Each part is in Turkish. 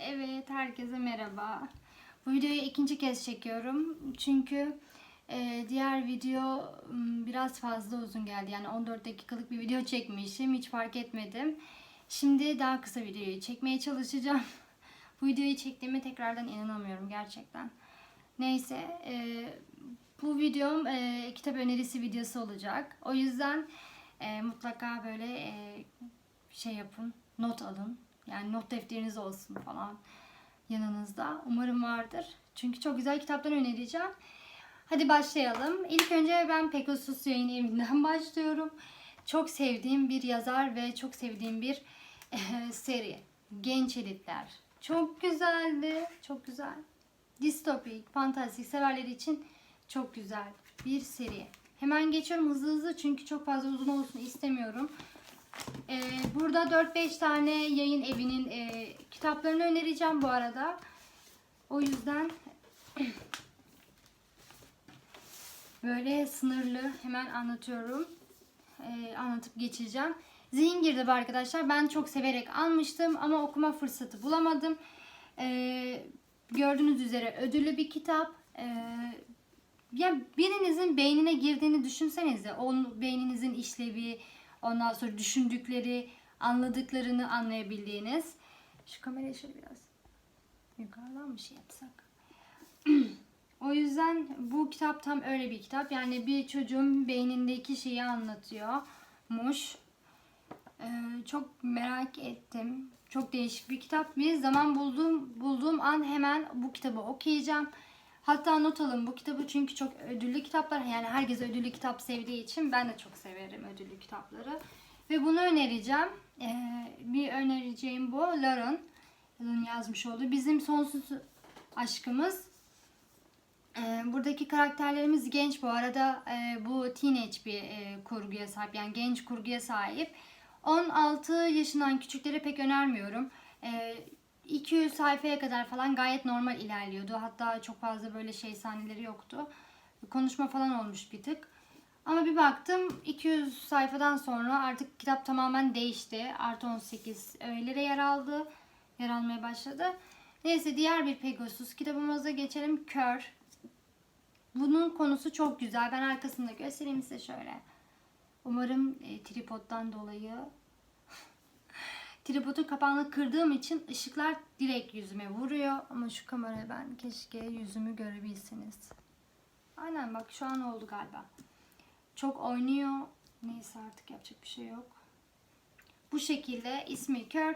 Evet, herkese merhaba. Bu videoyu ikinci kez çekiyorum. Çünkü e, diğer video biraz fazla uzun geldi. Yani 14 dakikalık bir video çekmişim. Hiç fark etmedim. Şimdi daha kısa videoyu çekmeye çalışacağım. Bu videoyu çektiğime tekrardan inanamıyorum gerçekten. Neyse, e, bu videom e, kitap önerisi videosu olacak. O yüzden e, mutlaka böyle e, şey yapın, not alın. Yani not defteriniz olsun falan yanınızda. Umarım vardır. Çünkü çok güzel kitaplar önereceğim. Hadi başlayalım. İlk önce ben Pegasus Yayın Evi'nden başlıyorum. Çok sevdiğim bir yazar ve çok sevdiğim bir seri. Genç Elitler. Çok güzeldi. Çok güzel. Distopik, fantastik severler için çok güzel bir seri. Hemen geçiyorum hızlı hızlı çünkü çok fazla uzun olsun istemiyorum. Ee, burada 4-5 tane yayın evinin e, kitaplarını önereceğim bu arada. O yüzden böyle sınırlı hemen anlatıyorum. Ee, anlatıp geçeceğim. Zihin girdabı arkadaşlar. Ben çok severek almıştım ama okuma fırsatı bulamadım. Ee, gördüğünüz üzere ödüllü bir kitap. Ee, ya birinizin beynine girdiğini düşünsenize. Onun beyninizin işlevi, ondan sonra düşündükleri, anladıklarını anlayabildiğiniz. Şu kamerayı şöyle biraz yukarıdan bir şey yapsak. o yüzden bu kitap tam öyle bir kitap. Yani bir çocuğun beynindeki şeyi anlatıyormuş. Ee, çok merak ettim. Çok değişik bir kitap. Bir zaman bulduğum bulduğum an hemen bu kitabı okuyacağım. Hatta not alın bu kitabı çünkü çok ödüllü kitaplar. Yani herkes ödüllü kitap sevdiği için ben de çok severim ödüllü kitapları. Ve bunu önereceğim. Ee, bir önereceğim bu. Lauren. Yazmış oldu. Bizim sonsuz aşkımız. Ee, buradaki karakterlerimiz genç bu arada. e, bu teenage bir e, kurguya sahip. Yani genç kurguya sahip. 16 yaşından küçükleri pek önermiyorum. Ee, 200 sayfaya kadar falan gayet normal ilerliyordu. Hatta çok fazla böyle şey sahneleri yoktu. Konuşma falan olmuş bir tık. Ama bir baktım 200 sayfadan sonra artık kitap tamamen değişti. Artı 18 öğelere yer aldı. Yer almaya başladı. Neyse diğer bir Pegasus kitabımıza geçelim. Kör. Bunun konusu çok güzel. Ben arkasında göstereyim size şöyle. Umarım e, tripoddan dolayı tripodun kapağını kırdığım için ışıklar direkt yüzüme vuruyor. Ama şu kameraya ben keşke yüzümü görebilseniz. Aynen bak şu an oldu galiba. Çok oynuyor. Neyse artık yapacak bir şey yok. Bu şekilde ismi Kör.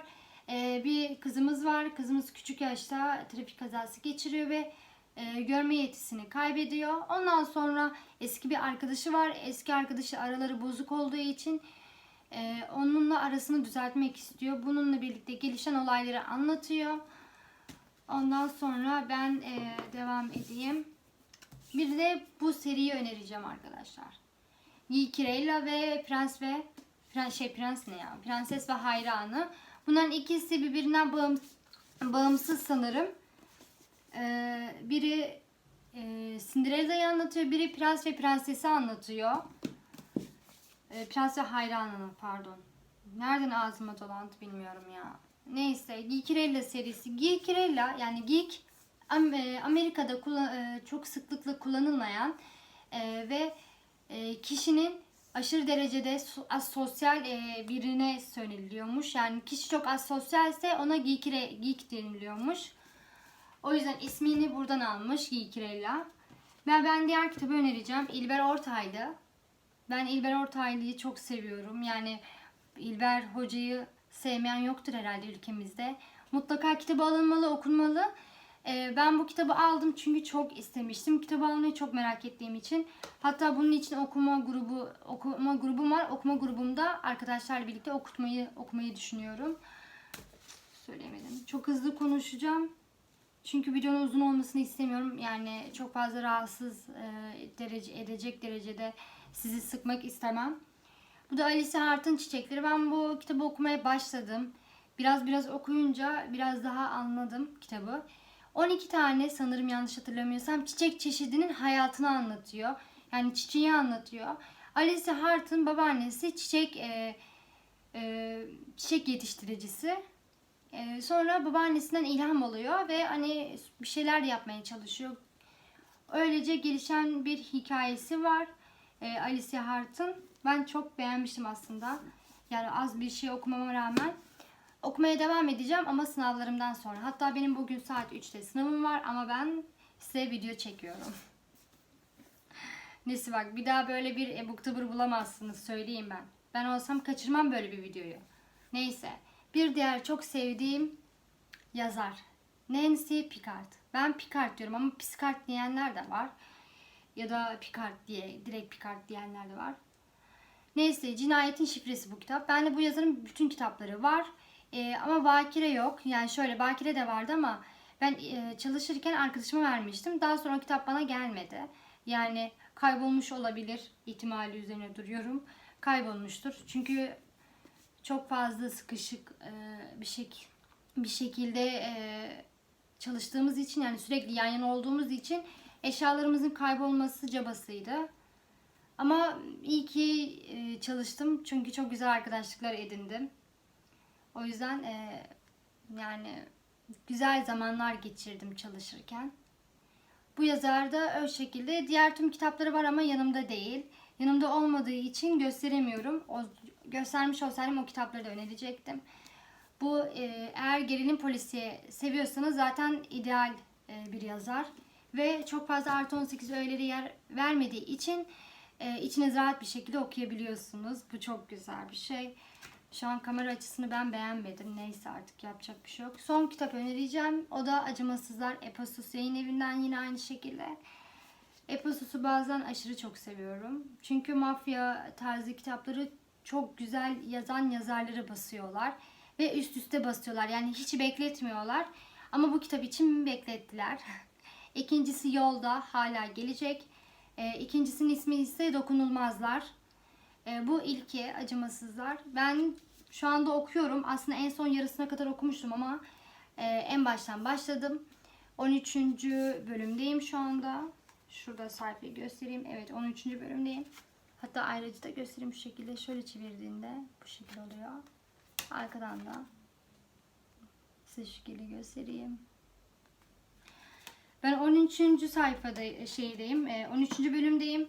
Ee, bir kızımız var. Kızımız küçük yaşta trafik kazası geçiriyor ve e, görme yetisini kaybediyor. Ondan sonra eski bir arkadaşı var. Eski arkadaşı araları bozuk olduğu için onunla arasını düzeltmek istiyor. Bununla birlikte gelişen olayları anlatıyor. Ondan sonra ben e, devam edeyim. Bir de bu seriyi önereceğim arkadaşlar. Yikirella ve Prens ve Prens şey Prens ne ya? Prenses ve Hayranı. Bunların ikisi birbirinden bağım, bağımsız sanırım. Ee, biri e, Cinderella'yı anlatıyor, biri Prens ve Prenses'i anlatıyor. E, Prens ve Hayranı'nı pardon. Nereden ağzıma dolandı bilmiyorum ya. Neyse Geekirella serisi. Geekirella yani geek Am- Amerika'da e, çok sıklıkla kullanılmayan e, ve e, kişinin aşırı derecede so- asosyal birine söyleniliyormuş. Yani kişi çok asosyalse ona geekire, geek deniliyormuş. O yüzden ismini buradan almış Geekirella. Ben, ben diğer kitabı önereceğim. İlber Ortaylı. Ben İlber Ortaylı'yı çok seviyorum. Yani İlber Hoca'yı sevmeyen yoktur herhalde ülkemizde. Mutlaka kitabı alınmalı, okunmalı. Ee, ben bu kitabı aldım çünkü çok istemiştim. Kitabı almayı çok merak ettiğim için. Hatta bunun için okuma grubu okuma grubum var. Okuma grubumda arkadaşlarla birlikte okutmayı okumayı düşünüyorum. Söyleyemedim. Çok hızlı konuşacağım. Çünkü videonun uzun olmasını istemiyorum. Yani çok fazla rahatsız e, derece edecek derecede sizi sıkmak istemem. Bu da Alice Hart'ın Çiçekleri. Ben bu kitabı okumaya başladım. Biraz biraz okuyunca biraz daha anladım kitabı. 12 tane sanırım yanlış hatırlamıyorsam çiçek çeşidinin hayatını anlatıyor. Yani çiçeği anlatıyor. Alice Hart'ın babaannesi çiçek e, e, çiçek yetiştiricisi. Ee, sonra babaannesinden ilham alıyor ve hani bir şeyler yapmaya çalışıyor. Öylece gelişen bir hikayesi var. Ee, Alicia Hart'ın. Ben çok beğenmiştim aslında. Yani az bir şey okumama rağmen. Okumaya devam edeceğim ama sınavlarımdan sonra. Hatta benim bugün saat 3'te sınavım var ama ben size video çekiyorum. Nesi bak bir daha böyle bir ebuktabır bulamazsınız söyleyeyim ben. Ben olsam kaçırmam böyle bir videoyu. Neyse. Bir diğer çok sevdiğim yazar. Nancy Picard. Ben Picard diyorum ama Picard diyenler de var. Ya da Picard diye direkt Picard diyenler de var. Neyse Cinayetin Şifresi bu kitap. Bende bu yazarın bütün kitapları var. Ee, ama Bakire yok. Yani şöyle Bakire de vardı ama ben e, çalışırken arkadaşıma vermiştim. Daha sonra o kitap bana gelmedi. Yani kaybolmuş olabilir ihtimali üzerine duruyorum. Kaybolmuştur. Çünkü çok fazla sıkışık e, bir şek bir şekilde e, çalıştığımız için yani sürekli yan yana olduğumuz için eşyalarımızın kaybolması cabasıydı. Ama iyi ki e, çalıştım çünkü çok güzel arkadaşlıklar edindim. O yüzden e, yani güzel zamanlar geçirdim çalışırken. Bu yazar da o şekilde. Diğer tüm kitapları var ama yanımda değil. Yanımda olmadığı için gösteremiyorum. O, göstermiş olsaydım o kitapları da önerecektim. Bu e, eğer gerilim polisi seviyorsanız zaten ideal bir yazar. Ve çok fazla artı 18 öğeleri yer vermediği için e, içiniz rahat bir şekilde okuyabiliyorsunuz. Bu çok güzel bir şey. Şu an kamera açısını ben beğenmedim. Neyse artık yapacak bir şey yok. Son kitap önereceğim. O da Acımasızlar Eposus yayın evinden yine aynı şekilde. Eposus'u bazen aşırı çok seviyorum. Çünkü mafya tarzı kitapları çok güzel yazan yazarları basıyorlar. Ve üst üste basıyorlar. Yani hiç bekletmiyorlar. Ama bu kitap için beklettiler. İkincisi yolda hala gelecek. E, ikincisinin ismi ise Dokunulmazlar. E, bu ilki Acımasızlar. Ben şu anda okuyorum. Aslında en son yarısına kadar okumuştum ama e, en baştan başladım. 13. bölümdeyim şu anda. Şurada sayfayı göstereyim. Evet 13. bölümdeyim. Hatta ayrıca da göstereyim şu şekilde. Şöyle çevirdiğinde bu şekilde oluyor. Arkadan da size şu göstereyim. Ben 13. sayfada şeydeyim. 13. bölümdeyim.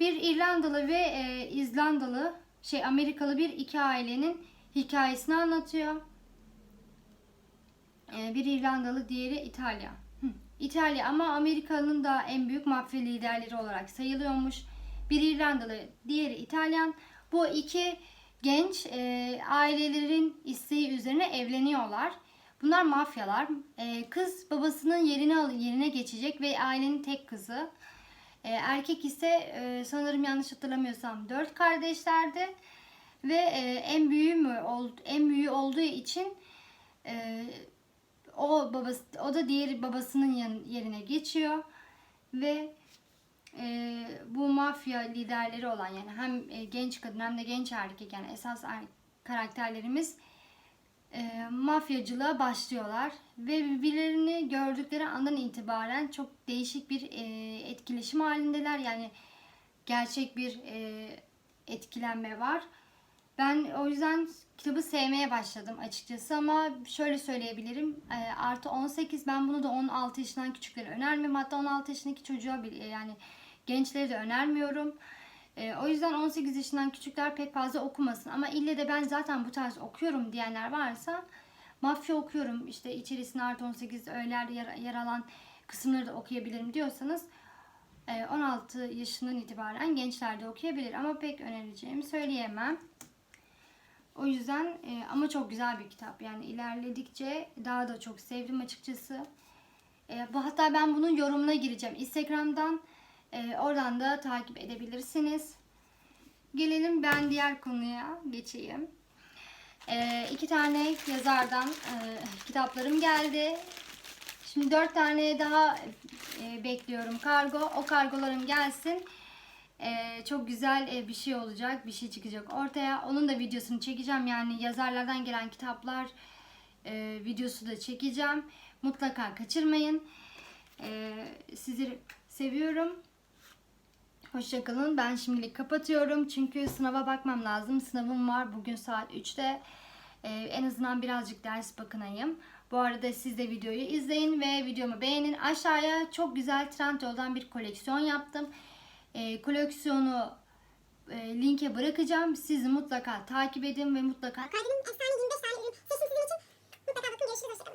Bir İrlandalı ve e, İzlandalı şey Amerikalı bir iki ailenin hikayesini anlatıyor. E, bir İrlandalı, diğeri İtalya. İtalya ama Amerika'nın da en büyük mafya liderleri olarak sayılıyormuş. Bir İrlandalı, diğeri İtalyan. Bu iki genç e, ailelerin isteği üzerine evleniyorlar. Bunlar mafyalar. E, kız babasının yerine yerine geçecek ve ailenin tek kızı. E, erkek ise e, sanırım yanlış hatırlamıyorsam dört kardeşlerdi ve e, en büyüğü mü ol, en büyüğü olduğu için e, o babası o da diğer babasının yan, yerine geçiyor ve e, bu mafya liderleri olan yani hem e, genç kadın hem de genç erkek yani esas er, karakterlerimiz e, mafyacılığa başlıyorlar ve birbirlerini gördükleri andan itibaren çok değişik bir e, etkileşim halindeler. Yani gerçek bir e, etkilenme var. Ben o yüzden kitabı sevmeye başladım açıkçası ama şöyle söyleyebilirim. E, artı 18 ben bunu da 16 yaşından küçüklere önermiyorum. Hatta 16 yaşındaki çocuğa bile yani gençleri de önermiyorum. E, o yüzden 18 yaşından küçükler pek fazla okumasın. Ama ille de ben zaten bu tarz okuyorum diyenler varsa mafya okuyorum işte içerisinde artı 18 öğeler yer, yer alan kısımları da okuyabilirim diyorsanız e, 16 yaşından itibaren gençler de okuyabilir. Ama pek önereceğimi söyleyemem. O yüzden e, ama çok güzel bir kitap. Yani ilerledikçe daha da çok sevdim açıkçası. E, hatta ben bunun yorumuna gireceğim. Instagram'dan e, oradan da takip edebilirsiniz. Gelelim ben diğer konuya geçeyim. E, iki tane yazardan e, kitaplarım geldi. Şimdi dört tane daha e, bekliyorum kargo. O kargolarım gelsin. E, çok güzel e, bir şey olacak. Bir şey çıkacak ortaya. Onun da videosunu çekeceğim. Yani yazarlardan gelen kitaplar e, videosu da çekeceğim. Mutlaka kaçırmayın. E, sizleri seviyorum. Hoşçakalın. Ben şimdilik kapatıyorum. Çünkü sınava bakmam lazım. Sınavım var bugün saat 3'te. Ee, en azından birazcık ders bakınayım. Bu arada siz de videoyu izleyin ve videomu beğenin. Aşağıya çok güzel trend Trendyol'dan bir koleksiyon yaptım. Ee, koleksiyonu e, linke bırakacağım. Sizi mutlaka takip edin ve mutlaka... Kalbimin efsane 25 tane ürün seçim sizin için. Mutlaka bakın görüşürüz.